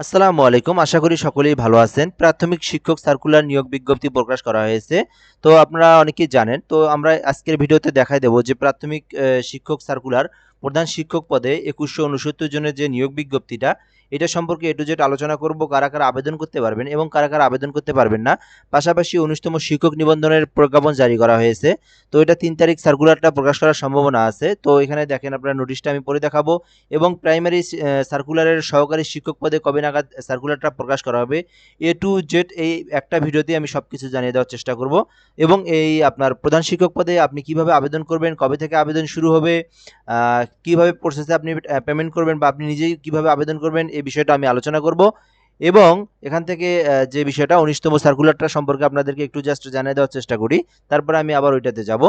আসসালামু আলাইকুম। আশা করি সকলেই ভালো আছেন। প্রাথমিক শিক্ষক সার্কুলার নিয়োগ বিজ্ঞপ্তি প্রকাশ করা হয়েছে। তো আপনারা অনেকেই জানেন, তো আমরা আজকের ভিডিওতে দেখাই দেব যে প্রাথমিক শিক্ষক সার্কুলার প্রধান শিক্ষক পদে একুশশো উনসত্তর জনের যে নিয়োগ বিজ্ঞপ্তিটা এটা সম্পর্কে এটু জেড আলোচনা করব, কারা কারা আবেদন করতে পারবেন এবং কারা কারা আবেদন করতে পারবেন না। পাশাপাশি উনিশতম শিক্ষক নিবন্ধনের প্রজ্ঞাপন জারি করা হয়েছে। তো এটা তিন তারিখ সার্কুলারটা প্রকাশ করার সম্ভাবনা আছে। তো এখানে দেখেন আপনারা নোটিশটা আমি পড়ে দেখাবো। এবং প্রাইমারি সার্কুলারের সহকারী শিক্ষক পদে কবে নাগাদ সার্কুলারটা প্রকাশ করা হবে, এ টু জেড এই একটা ভিডিওতে আমি সব কিছু জানিয়ে দেওয়ার চেষ্টা করব। এবং এই আপনার প্রধান শিক্ষক পদে আপনি কীভাবে আবেদন করবেন, কবে থেকে আবেদন শুরু হবে কীভাবে প্রসেসে আপনি পেমেন্ট করবেন বা আপনি নিজেই কীভাবে আবেদন করবেন এই বিষয়টা আমি আলোচনা করব। এবং এখান থেকে যে বিষয়টা, উনিশতম সার্কুলারটা সম্পর্কে আপনাদেরকে একটু জাস্ট জানিয়ে দেওয়ার চেষ্টা করি। তারপরে আমি আবার ওইটাতে যাব।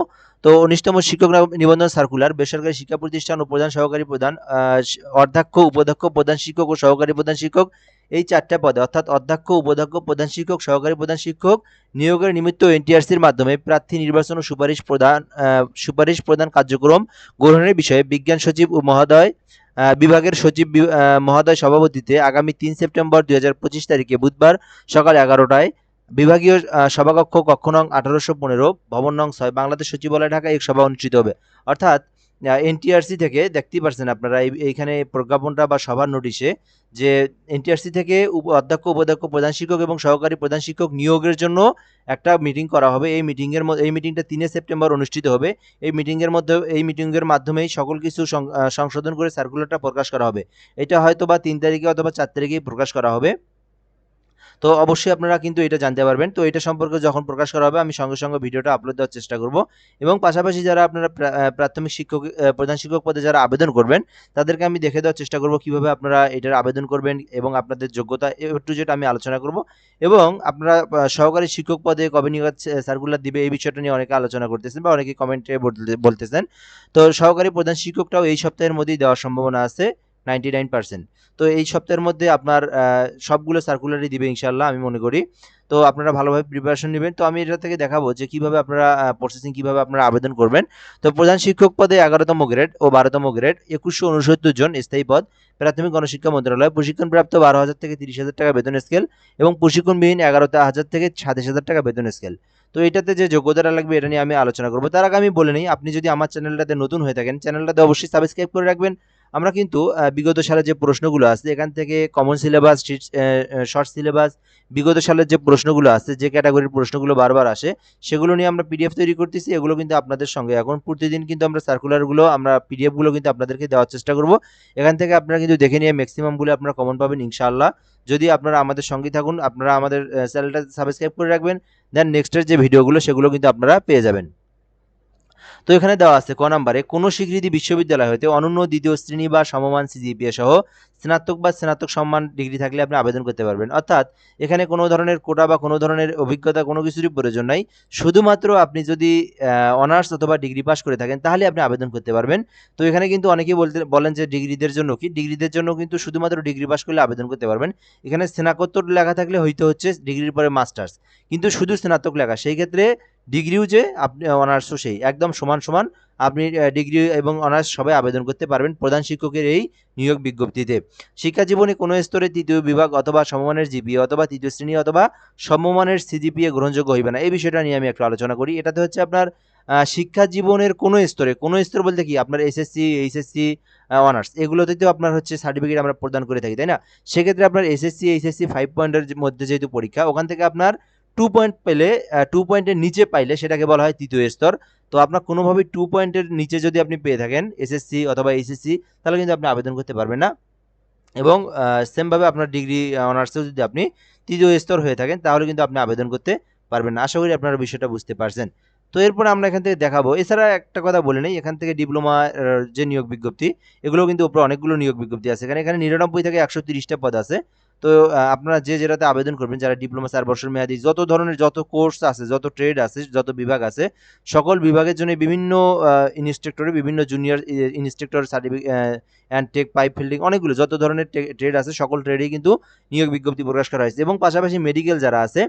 তো উনিশতম শিক্ষক নিবন্ধন সার্কুলার বেসরকারি শিক্ষা প্রতিষ্ঠান ও প্রধান সহকারী প্রধান অধ্যক্ষ, উপাধ্যক্ষ, প্রধান শিক্ষক ও সহকারী প্রধান শিক্ষক এই চারটা পদে, অর্থাৎ অধ্যক্ষ, উপাধ্যক্ষ, প্রধান শিক্ষক, সহকারী প্রধান শিক্ষক নিয়োগের নিমিত্ত এনটিআরসির মাধ্যমে প্রার্থী নির্বাচন ও সুপারিশ প্রদান সুপারিশ প্রদান কার্যক্রম গ্রহণের বিষয়ে বিজ্ঞান সচিব ও মহোদয় বিভাগের সচিব মহোদয় সভাপতিতে আগামী তিন সেপ্টেম্বর দুই হাজার পঁচিশ তারিখে বুধবার সকাল এগারোটায় বিভাগীয় সভাকক্ষ কক্ষ নং আঠারোশো পনেরো, ভবন নং ছয়, বাংলাদেশ সচিবালয়, ঢাকা এক সভা অনুষ্ঠিত হবে। অর্থাৎ এনটিআরসি থেকে দেখতেই পারছেন আপনারা, এই- এইখানে প্রজ্ঞাপনটা বা সভার নোটিশে যে এনটিআরসি থেকে অধ্যক্ষ, উপাধ্যক্ষ, প্রধান শিক্ষক এবং সহকারী প্রধান শিক্ষক নিয়োগের জন্য একটা মিটিং করা হবে। এই মিটিংয়ের মধ্যে এই মিটিংটা তিনে সেপ্টেম্বর অনুষ্ঠিত হবে। এই মিটিংয়ের মধ্যে এই মিটিংয়ের মাধ্যমেই সকল কিছু সংশোধন করে সার্কুলারটা প্রকাশ করা হবে। এটা হয়তো বা তিন তারিখে অথবা চার তারিখেই প্রকাশ করা হবে। তো অবশ্যই আপনারা কিন্তু এটা জানতে পারবেন। তো এটা সম্পর্কে যখন প্রকাশ করা হবে, আমি সঙ্গে সঙ্গে ভিডিওটা আপলোড দেওয়ার চেষ্টা করব। এবং পাশাপাশি যারা আপনারা প্রাথমিক শিক্ষক প্রধান শিক্ষক পদে যারা আবেদন করবেন, তাদেরকে আমি দেখে দেওয়ার চেষ্টা করব কীভাবে আপনারা এটার আবেদন করবেন এবং আপনাদের যোগ্যতা একটু যেটা আমি আলোচনা করব। এবং আপনারা সহকারী শিক্ষক পদে কবে নিয়োগ সার্কুলার দিবে এই বিষয়টা নিয়ে অনেকে আলোচনা করতেছেন বা অনেকে কমেন্টে বলতেছেন। তো সহকারী প্রধান শিক্ষকটাও এই সপ্তাহের মধ্যেই দেওয়ার সম্ভাবনা আছে। Ninety nine percent. তো এই সপ্তাহের মধ্যে আপনার সবগুলো সার্কুলারই দিবে ইনশাল্লাহ আমি মনে করি। তো আপনারা ভালোভাবে প্রিপারেশন নেবেন। তো আমি এটা থেকে দেখাবো যে কীভাবে আপনারা প্রসেসিং কীভাবে আপনারা আবেদন করবেন। তো প্রধান শিক্ষক পদে এগারোতম গ্রেড ও বারোতম গ্রেড একুশশো উনসত্তর জন স্থায়ী পদ, প্রাথমিক গণশিক্ষা মন্ত্রণালয়, প্রশিক্ষণপ্রাপ্ত বারো হাজার থেকে তিরিশ হাজার টাকা বেতন স্কেল এবং প্রশিক্ষণবিহীন এগারো হাজার থেকে সাতাশ হাজার টাকা বেতন স্কেল তো এটাতে যে যোগ্যতাটা লাগবে, এটা নিয়ে আমি আলোচনা করব। তার আগে আমি বলে নিই, আপনি যদি আমার চ্যানেলটাতে নতুন হয়ে থাকেন, চ্যানেলটাতে অবশ্যই সাবস্ক্রাইব করে রাখবেন। আমরা কিন্তু বিগত সালে যে প্রশ্নগুলো আছে এখান থেকে কমন সিলেবাস শর্ট সিলেবাস বিগত সালের যে প্রশ্নগুলো আছে যে ক্যাটাগরির প্রশ্নগুলো বারবার আসে, সেগুলো নিয়ে আমরা পিডিএফ তৈরি করতেছি। এগুলো কিন্তু আপনাদের সঙ্গে এখন প্রতিদিন কিন্তু আমরা সার্কুলারগুলো আমরা পিডিএফগুলো কিন্তু আপনাদেরকে দেওয়ার চেষ্টা করব। এখান থেকে আপনারা কিন্তু দেখে নিয়ে ম্যাক্সিমামগুলো আপনারা কমন পাবেন, ইনশাআল্লাহ। যদি আপনারা আমাদের সঙ্গে থাকুন, আপনারা আমাদের চ্যানেলটা সাবস্ক্রাইব করে রাখবেন দেন নেক্সটের যে ভিডিওগুলো, সেগুলো কিন্তু আপনারা পেয়ে যাবেন। তো এখানে দেওয়া আছে, ক নাম্বারে, কোনো স্বীকৃতি বিশ্ববিদ্যালয় হতে অনন্য দ্বিতীয় শ্রেণি বা সমমান সিজিপিএ সহ স্নাতক বা স্নাতক সম্মান ডিগ্রি থাকলে আপনি আবেদন করতে পারবেন। অর্থাৎ এখানে কোনো ধরনের কোটা বা কোনো ধরনের অভিজ্ঞতা কোনো কিছুরই প্রয়োজন নাই। শুধুমাত্র আপনি যদি অনার্স অথবা ডিগ্রি পাস করে থাকেন, তাহলে আপনি আবেদন করতে পারবেন। তো এখানে কিন্তু অনেকেই বলতে, বলেন যে ডিগ্রিদের জন্য কি? ডিগ্রিদের জন্য কিন্তু শুধুমাত্র ডিগ্রি পাস করলে আবেদন করতে পারবেন। এখানে স্নাতকোত্তর লেখা থাকলে হইতে হচ্ছে ডিগ্রির পরে মাস্টার্স। কিন্তু শুধু স্নাতক লেখা, সেই ক্ষেত্রে ডিগ্রিও যে আপনি অনার্সও সেই। একদম সমান সমান আপনি ডিগ্রি এবং অনার্স সবাই আবেদন করতে পারবেন প্রধান শিক্ষকের এই নিয়োগ বিজ্ঞপ্তিতে। শিক্ষা জীবনে কোনো স্তরে তৃতীয় বিভাগ অথবা সমমানের জিপিএ অথবা তৃতীয় শ্রেণি অথবা সমমানের সিজিপিএ গ্রহণযোগ্য হইবে না। এই বিষয়টা নিয়ে আমি একটু আলোচনা করি। এটাতে হচ্ছে আপনার শিক্ষা জীবনের কোনো স্তরে, কোনো স্তর বলতে কি? আপনার এসএসসি এইচএসসি অনার্স। এগুলোতে তো আপনার হচ্ছে সার্টিফিকেট আমরা প্রদান করে থাকি, তাই না? সেক্ষেত্রে আপনার এসএসসি এইচএসসি ফাইভ পয়েন্টের মধ্যে যেহেতু পরীক্ষা, ওখান থেকে আপনার টু পয়েন্ট পেলে টু পয়েন্টের নিচে পাইলে সেটাকে বলা হয় তৃতীয় স্তর। তো আপনার কোনোভাবেই টু পয়েন্টের নিচে যদি আপনি পেয়ে থাকেন এসএসসি অথবা এইচএসসি তাহলে কিন্তু আপনি আবেদন করতে পারবেন না। এবং সেমভাবে আপনার ডিগ্রি অনার্সেও যদি আপনি তৃতীয় স্তর হয়ে থাকেন, তাহলে কিন্তু আপনি আবেদন করতে পারবেন না। আশা করি আপনারা বিষয়টা বুঝতে পারছেন। তো এরপর আমরা এখান থেকে দেখাবো। এছাড়া একটা কথা বলে নেই, এখান থেকে ডিপ্লোমা যে নিয়োগ বিজ্ঞপ্তি এগুলো কিন্তু উপরে অনেকগুলো নিয়োগ বিজ্ঞপ্তি আছে। এখানে এখানে নিরানব্বই থেকে একশো তিরিশটা পদ আছে। তো আপনারা যে যেটাতে আবেদন করবেন, যারা ডিপ্লোমা চার বছর মেয়াদি, যত ধরনের যত কোর্স আছে, যত ট্রেড আছে, যত বিভাগ আছে, সকল বিভাগের জন্য বিভিন্ন ইনস্ট্রাক্টরে বিভিন্ন junior instructor certificate and tech pipe fitting অনেকগুলো যত ধরনের ট্রেড আছে, সকল ট্রেডেই কিন্তু নিয়োগ বিজ্ঞপ্তি প্রকাশ করা হয়েছে। এবং পাশাপাশি মেডিকেল যারা আছে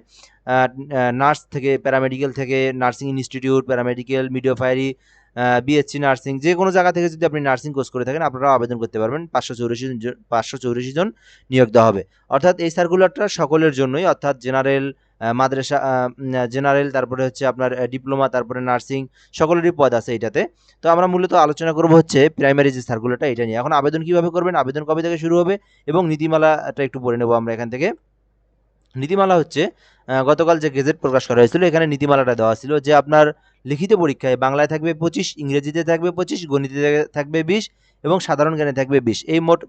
নার্স থেকে প্যারামেডিকেল থেকে nursing institute paramedical midwifery BSc nursing যে কোনো জায়গা থেকে যদি আপনি নার্সিং কোর্স করে থাকেন, আপনারাও আবেদন করতে পারবেন। পাঁচশো চৌরাশি পাঁচশো চৌরাশি জন নিয়োগ দেওয়া হবে। অর্থাৎ এই সার্কুলারটা সকলের জন্যই, অর্থাৎ জেনারেল মাদ্রাসা জেনারেল তারপরে হচ্ছে আপনার ডিপ্লোমা তারপরে নার্সিং সকলেরই পদ আছে এটাতে তো আমরা মূলত আলোচনা করব হচ্ছে প্রাইমারি যে সার্কুলারটা এটা নিয়ে। এখন আবেদন কীভাবে করবেন? আবেদন কবে থেকে শুরু হবে? এবং নীতিমালাটা একটু পড়ে নেব আমরা এখান থেকে। নীতিমালা হচ্ছে গতকাল যে গেজেট প্রকাশ করা হয়েছিল, এখানে নীতিমালাটা দেওয়া ছিল যে আপনার লিখিত পরীক্ষায় বাংলায় থাকবে পঁচিশ, ইংরেজিতে থাকবে পঁচিশ, গণিতে থাকবে বিশ এবং সাধারণ জ্ঞানে থাকবে বিশ। এই মোট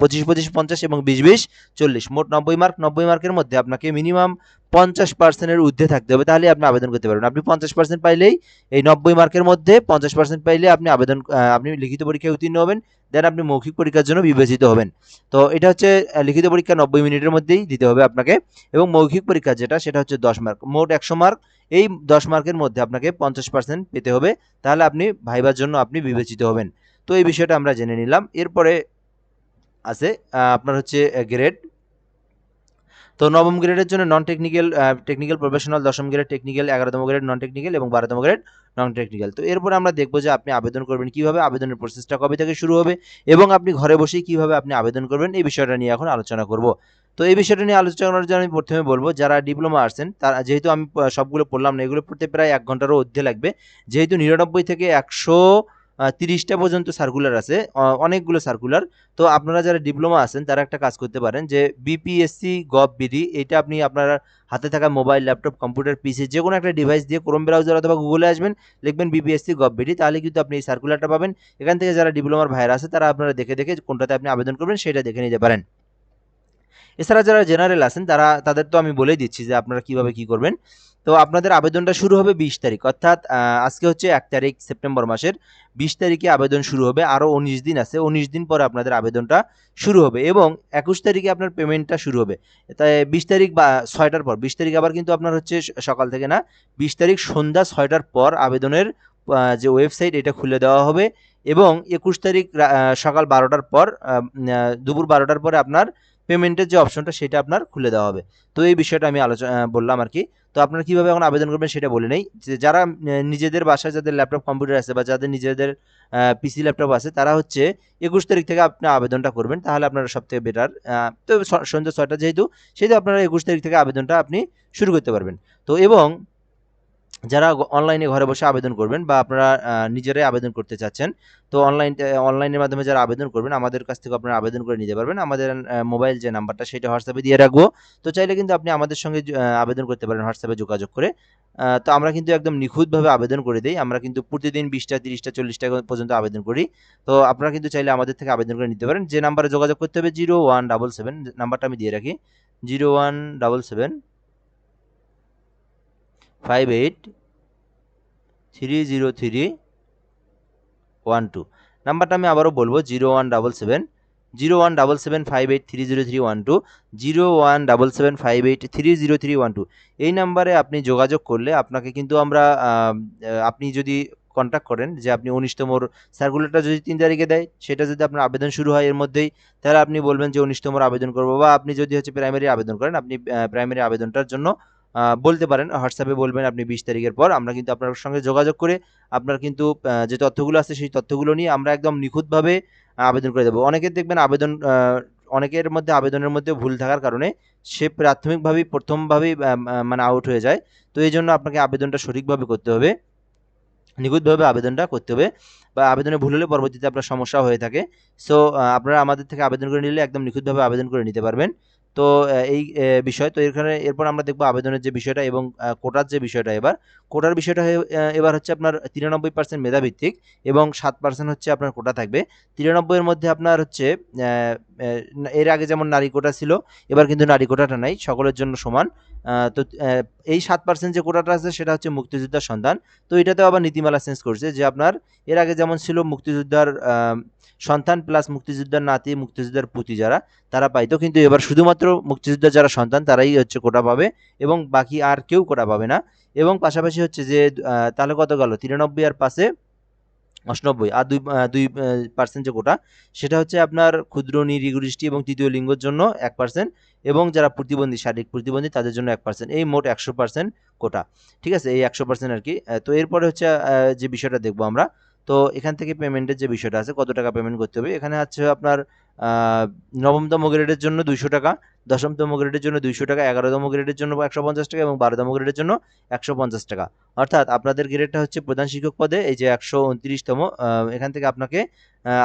পঁচিশ পঁচিশ, পঞ্চাশ এবং বিশ বিশ, চল্লিশ। মোট নব্বই মার্ক নব্বই মার্কের মধ্যে আপনাকে মিনিমাম পঞ্চাশ পার্সেন্টের ঊর্ধ্বে থাকতে হবে তাহলে আপনি আবেদন করতে পারবেন। আপনি পঞ্চাশ পার্সেন্ট পাইলেই এই নব্বই মার্কের মধ্যে পঞ্চাশ পার্সেন্ট পাইলে আপনি আবেদন আপনি লিখিত পরীক্ষায় উত্তীর্ণ হবেন দেন আপনি মৌখিক পরীক্ষার জন্য বিবেচিত হবেন। তো এটা হচ্ছে লিখিত পরীক্ষা নব্বই মিনিটের মধ্যেই দিতে হবে আপনাকে, এবং মৌখিক পরীক্ষা যেটা, সেটা হচ্ছে দশ মার্ক। মোট একশো মার্ক, এই দশ মার্কের মধ্যে আপনাকে পঞ্চাশ পার্সেন্ট পেতে হবে, তাহলে আপনি ভাইবার জন্য আপনি বিবেচিত হবেন। তো এই বিষয়টা আমরা জেনে নিলাম। এরপরে আছে আপনার হচ্ছে গ্রেড তো নবম গ্রেডের জন্য নন টেকনিক্যাল টেকনিক্যাল প্রফেশনাল দশম গ্রেড টেকনিক্যাল এগারোতম গ্রেড নন টেকনিক্যাল এবং বারোতম গ্রেড নন টেকনিক্যাল তো এরপরে আমরা দেখব যে আপনি আবেদন করবেন কীভাবে, আবেদনের প্রসেসটা কবে থেকে শুরু হবে এবং আপনি ঘরে বসেই কীভাবে আপনি আবেদন করবেন, এই বিষয়টা নিয়ে এখন আলোচনা করব। তো এই বিষয়টা নিয়ে আলোচনা করার জন্য আমি প্রথমে বলব, যারা ডিপ্লোমা আসছেন, তারা যেহেতু আমি সবগুলো পড়লাম না, এগুলো পড়তে প্রায় এক ঘন্টারও অর্ধে লাগবে। যেহেতু নিরানব্বই থেকে একশো তিরিশটা পর্যন্ত সার্কুলার আছে অনেকগুলো সার্কুলার তো আপনারা যারা ডিপ্লোমা আছেন, তারা একটা কাজ করতে পারেন যে বিপিএসসি গভ বিডি এটা আপনি আপনার হাতে থাকা মোবাইল ল্যাপটপ কম্পিউটার পিসি যে কোনো একটা ডিভাইস দিয়ে ক্রোম ব্রাউজার অথবা গুগলে আসবেন, লিখবেন বিপিএসসি গভ বিডি তাহলে কিন্তু আপনি এই সার্কুলারটা পাবেন। এখান থেকে যারা ডিপ্লোমার ভাইরা আছে, তারা আপনারা দেখে দেখে কোনটাতে আপনি আবেদন করবেন, সেটা দেখে নিতে পারেন। এছাড়া যারা জেনারেল আছেন, তারা, তাদের তো আমি বলেই দিচ্ছি যে আপনারা কীভাবে কি করবেন। তো আপনাদের আবেদনটা শুরু হবে বিশ তারিখ, অর্থাৎ আজকে হচ্ছে এক তারিখ সেপ্টেম্বর মাসের। বিশ তারিখে আবেদন শুরু হবে আরও উনিশ দিন আছে, উনিশ দিন পরে আপনাদের আবেদনটা শুরু হবে এবং একুশ তারিখে আপনার পেমেন্টটা শুরু হবে। তাই বিশ তারিখ বা ছয়টার পর, বিশ তারিখ আবার কিন্তু আপনার হচ্ছে সকাল থেকে না, বিশ তারিখ সন্ধ্যা ছয়টার পর আবেদনের যে ওয়েবসাইট এটা খুলে দেওয়া হবে এবং একুশ তারিখ সকাল বারোটার পর দুপুর বারোটার পরে আপনার পেমেন্টের যে অপশনটা সেটা আপনার খুলে দেওয়া হবে। তো এই বিষয়টা আমি আলোচনা বললাম আর কি। তো আপনারা কীভাবে এখন আবেদন করবেন সেটা বলে নেই। যে যারা নিজেদের বাসায় যাদের ল্যাপটপ কম্পিউটার আছে বা যাদের নিজেদের পিসি ল্যাপটপ আছে, তারা হচ্ছে একুশ তারিখ থেকে আপনি আবেদনটা করবেন। তাহলে আপনারা সব থেকে বেটার তো সন্ধ্যা ছয়টা যেহেতু, সেহেতু আপনারা একুশ তারিখ থেকে আবেদনটা আপনি শুরু করতে পারবেন। তো এবং যারা অনলাইনে ঘরে বসে আবেদন করবেন বা আপনারা নিজেরাই আবেদন করতে চাচ্ছেন, তো অনলাইন অনলাইনের মাধ্যমে যারা আবেদন করবেন, আমাদের কাছ থেকে আপনারা আবেদন করে নিতে পারবেন। আমাদের মোবাইল যে নাম্বারটা সেটা হোয়াটসঅ্যাপে দিয়ে রাখব। তো চাইলে কিন্তু আপনি আমাদের সঙ্গে আবেদন করতে পারেন হোয়াটসঅ্যাপে যোগাযোগ করে। তো আমরা কিন্তু একদম নিখুঁতভাবে আবেদন করে দিই। আমরা কিন্তু প্রতিদিন বিশটা, তিরিশটা, চল্লিশটা পর্যন্ত আবেদন করি। তো আপনারা কিন্তু চাইলে আমাদের থেকে আবেদন করে নিতে পারেন। যে নাম্বারে যোগাযোগ করতে হবে জিরো ওয়ান ডাবল সেভেন নাম্বারটা আমি দিয়ে রাখি zero one double seven five eight three zero three one two নাম্বারটা আমি আবারও বলব zero one double seven zero one double seven five eight three zero three one two zero one double seven five eight three zero three one two এই নাম্বারে আপনি যোগাযোগ করলে আপনাকে কিন্তু আমরা আপনি যদি কন্ট্যাক্ট করেন যে আপনি উনিশতমর সার্কুলারটা যদি তিন তারিখে দেয়, সেটা যদি আপনার আবেদন শুরু হয় এর মধ্যেই, তাহলে আপনি বলবেন যে উনিশতমর আবেদন করব বা আপনি যদি হচ্ছে প্রাইমারি আবেদন করেন, আপনি প্রাইমারি আবেদনটার জন্য বলতে পারেন হোয়াটসঅ্যাপে বলবেন আপনি বিশ তারিখের পর, আমরা কিন্তু আপনার সঙ্গে যোগাযোগ করে আপনার কিন্তু যে তথ্যগুলো আছে সেই তথ্যগুলো নিয়ে আমরা একদম নিখুঁতভাবে আবেদন করে দেবো। অনেকের দেখবেন আবেদন অনেকের মধ্যে আবেদনের মধ্যে ভুল থাকার কারণে সে প্রাথমিকভাবেই, প্রথমভাবেই মানে আউট হয়ে যায়। তো এই জন্য আপনাকে আবেদনটা সঠিকভাবে করতে হবে। নিখুঁতভাবে আবেদনটা করতে হবে বা আবেদনে ভুল হলে পরবর্তীতে আপনার সমস্যা হয়ে থাকে। সো আপনারা আমাদের থেকে আবেদন করে নিলে একদম নিখুঁতভাবে আবেদন করে নিতে পারবেন। তো এই বিষয় তো এখানে এরপর আমরা দেখব আবেদনের যে বিষয়টা এবং কোটার যে বিষয়টা এবার। কোটার বিষয়টা এবার হচ্ছে আপনার তিরানব্বই পার্সেন্ট মেধাভিত্তিক এবং সাত পার্সেন্ট হচ্ছে আপনার কোটা থাকবে। তিরানব্বইয়ের মধ্যে আপনার হচ্ছে এর আগে যেমন নারী কোটা ছিল, এবার কিন্তু নারী কোটাটা নাই, সকলের জন্য সমান। তো এই সাত পার্সেন্ট যে কোটাটা আছে সেটা হচ্ছে মুক্তিযোদ্ধার সন্তান তো এটাতেও আবার নীতিমালা চেঞ্জ করছে যে আপনার এর আগে যেমন ছিল মুক্তিযোদ্ধার সন্তান প্লাস মুক্তিযোদ্ধার নাতি, মুক্তিযোদ্ধার পুতি যারা, তারা পাইতো কিন্তু এবার শুধুমাত্র মুক্তিযোদ্ধার যারা সন্তান, তারাই হচ্ছে কোটা পাবে এবং বাকি আর কেউ কোটা পাবে না। এবং পাশাপাশি হচ্ছে যে তাহলে কত গেল? তিরানব্বই আর পাশে অষ্টানব্বই। আর দুই দুই পার্সেন্ট যে কোটা, সেটা হচ্ছে আপনার ক্ষুদ্র নিরীগোষ্ঠী এবং তৃতীয় লিঙ্গের জন্য এক পার্সেন্ট এবং যারা প্রতিবন্ধী, শারীরিক প্রতিবন্ধী, তাদের জন্য এক পার্সেন্ট এই মোট একশো পার্সেন্ট কোটা। ঠিক আছে? এই একশো পার্সেন্ট আর কি। তো এরপরে হচ্ছে যে বিষয়টা দেখব আমরা তো এখান থেকে পেমেন্টের যে বিষয়টা আছে, কত টাকা পেমেন্ট করতে হবে? এখানে আছে আপনার নবমতম গ্রেডের জন্য দুইশো টাকা, দশমতম গ্রেডের জন্য দুইশো টাকা, এগারোতম গ্রেডের জন্য একশো পঞ্চাশ টাকা এবং বারোতম গ্রেডের জন্য একশো পঞ্চাশ টাকা। অর্থাৎ আপনাদের গ্রেডটা হচ্ছে প্রধান শিক্ষক পদে, এই যে একশো উনত্রিশতম এখান থেকে আপনাকে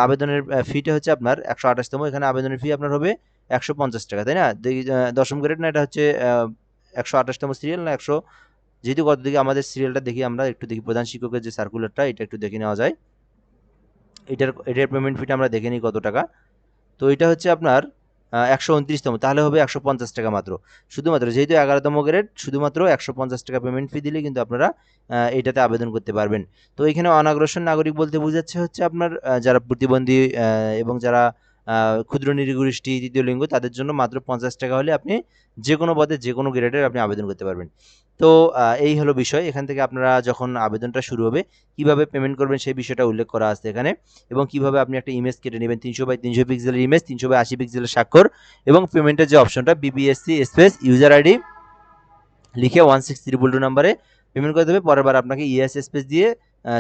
আবেদনের ফিটা হচ্ছে আপনার একশো আঠাশতম, এখানে আবেদনের ফি আপনার হবে একশো পঞ্চাশ টাকা, তাই না? দশম গ্রেড না, এটা হচ্ছে একশো আঠাশতম সিরিয়াল না, একশো যেহেতু কত দিকে আমাদের সিরিয়ালটা দেখি আমরা, একটু দেখি। প্রধান শিক্ষকের যে সার্কুলারটা এটা একটু দেখে নেওয়া যায়। এটার এটার পেমেন্ট ফিটা আমরা দেখে নিই কত টাকা। তো এটা হচ্ছে আপনার একশো উনত্রিশতম। তাহলে হবে একশো পঞ্চাশ টাকা মাত্র। শুধুমাত্র, যেহেতু এগারোতম গ্রেড শুধুমাত্র একশো পঞ্চাশ টাকা পেমেন্ট ফি দিলে কিন্তু আপনারা এটাতে আবেদন করতে পারবেন। তো এখানে অনাগ্রসর নাগরিক বলতে বোঝাচ্ছে হচ্ছে আপনার যারা প্রতিবন্ধী এবং যারা ক্ষুদ্র নিরীগোষ্ঠী তৃতীয় লিঙ্গ, তাদের জন্য মাত্র পঞ্চাশ টাকা হলে আপনি যে কোনো পদে যে কোনো গ্রেডের আপনি আবেদন করতে পারবেন। তো এই হলো বিষয়। এখান থেকে আপনারা যখন আবেদনটা শুরু হবে, কীভাবে পেমেন্ট করবেন সেই বিষয়টা উল্লেখ করা আছে এখানে এবং কীভাবে আপনি একটা ইমেজ কেটে নেবেন, তিনশো বাই তিনশো পিক্সেলের ইমেজ তিনশো বাই আশি পিক্সেলের স্বাক্ষর এবং পেমেন্টের যে অপশনটা বিবিএসসি স্পেস ইউজার আইডি লিখে ওয়ান সিক্স ত্রিপুল টু নাম্বারে পেমেন্ট করে দেবে পরের বার আপনাকে ইএস স্পেস দিয়ে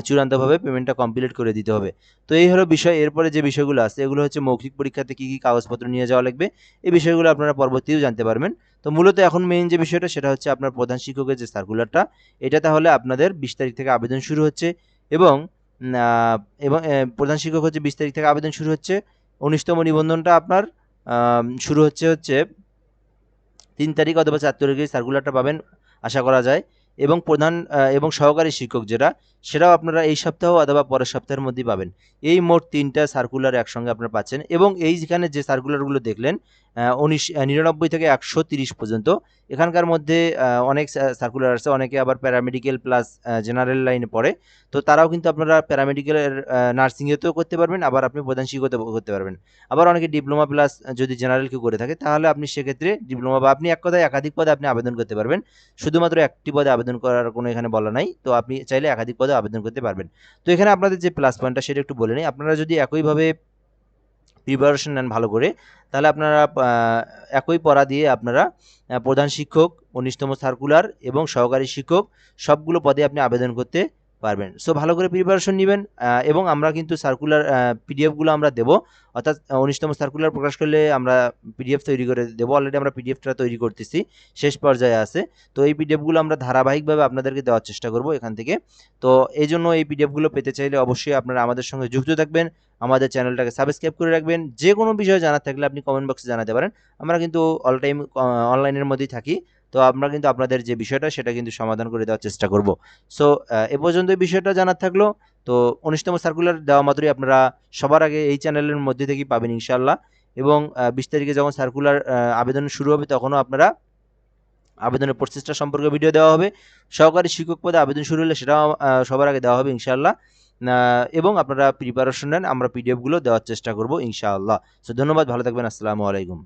চূড়ান্তভাবে পেমেন্টটা কমপ্লিট করে দিতে হবে। তো এই হলো বিষয়। এরপরে যে বিষয়গুলো আছে এগুলো হচ্ছে মৌখিক পরীক্ষাতে কী কী কাগজপত্র নিয়ে যাওয়া লাগবে এই বিষয়গুলো আপনারা পরবর্তীতেও জানতে পারবেন। তো মূলত এখন মেইন যে বিষয়টা সেটা হচ্ছে আপনার প্রধান শিক্ষকের যে সার্কুলারটা এটা তাহলে আপনাদের বিশ তারিখ থেকে আবেদন শুরু হচ্ছে এবং এবং প্রধান শিক্ষক হচ্ছে বিশ তারিখ থেকে আবেদন শুরু হচ্ছে। উনিশতম নিবন্ধনটা আপনার শুরু হচ্ছে হচ্ছে তিন তারিখ অথবা চার তারিখে সার্কুলারটা পাবেন আশা করা যায়। এবং প্রধান এবং সহকারী শিক্ষক যেটা সেটাও আপনারা এই সপ্তাহ অথবা পরের সপ্তাহের মধ্যেই পাবেন। এই মোট তিনটা সার্কুলার একসঙ্গে আপনারা পাচ্ছেন এবং এইখানে যে সার্কুলারগুলো দেখলেন উনিশ নিরানব্বই থেকে একশো তিরিশ পর্যন্ত। এখানকার মধ্যে অনেক সার্কুলার আছে, অনেকে আবার প্যারামেডিক্যাল প্লাস জেনারেল লাইনে পড়ে। তো তারাও কিন্তু আপনারা প্যারামেডিক্যালের নার্সিংয়েতেও করতে পারবেন, আবার আপনি প্রধান শিক্ষকতে করতে পারবেন। আবার অনেকে ডিপ্লোমা প্লাস যদি জেনারেল কেউ করে থাকে, তাহলে আপনি সেক্ষেত্রে ডিপ্লোমা বা আপনি এক কথায় একাধিক পদে আপনি আবেদন করতে পারবেন। শুধুমাত্র একটি পদে আবেদন করার কোনো এখানে বলা নাই, তো আপনি চাইলে একাধিক পদে আবেদন করতে পারবেন। তো এখানে আপনাদের যে প্লাস পয়েন্টটা সেটা একটু বলে নিই। আপনারা যদি একইভাবে প্রিপারেশন নেন ভালো করে, তাহলে আপনারা একই পড়া দিয়ে আপনারা প্রধান শিক্ষক, উনিশতম সার্কুলার এবং সহকারী শিক্ষক, সবগুলো পদে আপনি আবেদন করতে পারবেন। সো ভালো করে প্রিপারেশন নেবেন এবং আমরা কিন্তু সার্কুলার পিডিএফগুলো আমরা দেবো। অর্থাৎ উনিশতম সার্কুলার প্রকাশ করলে আমরা পিডিএফ তৈরি করে দেবো। অলরেডি আমরা পিডিএফটা তৈরি করতেছি, শেষ পর্যায়ে আছে। তো, এই পিডিএফগুলো আমরা ধারাবাহিকভাবে আপনাদেরকে দেওয়ার চেষ্টা করব এখান থেকে। তো, এই জন্য এই পিডিএফগুলো পেতে চাইলে অবশ্যই আপনারা আমাদের সঙ্গে যুক্ত থাকবেন, আমাদের চ্যানেলটাকে সাবস্ক্রাইব করে রাখবেন। যে কোনো বিষয়ে জানার থাকলে আপনি কমেন্ট বক্সে জানাতে পারেন। আমরা কিন্তু অল টাইম অনলাইনের মধ্যেই থাকি। তো আমরা কিন্তু আপনাদের যে বিষয়টা সেটা কিন্তু সমাধান করে দেওয়ার চেষ্টা করব। সো এ পর্যন্ত বিষয়টা জানার থাকল। তো উনিশতম সার্কুলার দেওয়া মাত্রই আপনারা সবার আগে এই চ্যানেলের মধ্যে থেকেই পাবেন ইনশাল্লাহ এবং বিশ তারিখে যখন সার্কুলার আবেদন শুরু হবে তখনও আপনারা আবেদনের প্রসেসটা সম্পর্কে ভিডিও দেওয়া হবে। সহকারী শিক্ষক পদে আবেদন শুরু হলে সেটাও সবার আগে দেওয়া হবে ইনশাআল্লাহ। আহ, এবং আপনারা প্রিপারেশন নেন আমরা পিডিএফগুলো দেওয়ার চেষ্টা করব ইনশাআল্লাহ। সো ধন্যবাদ ভালো থাকবেন আসসালামু আলাইকুম।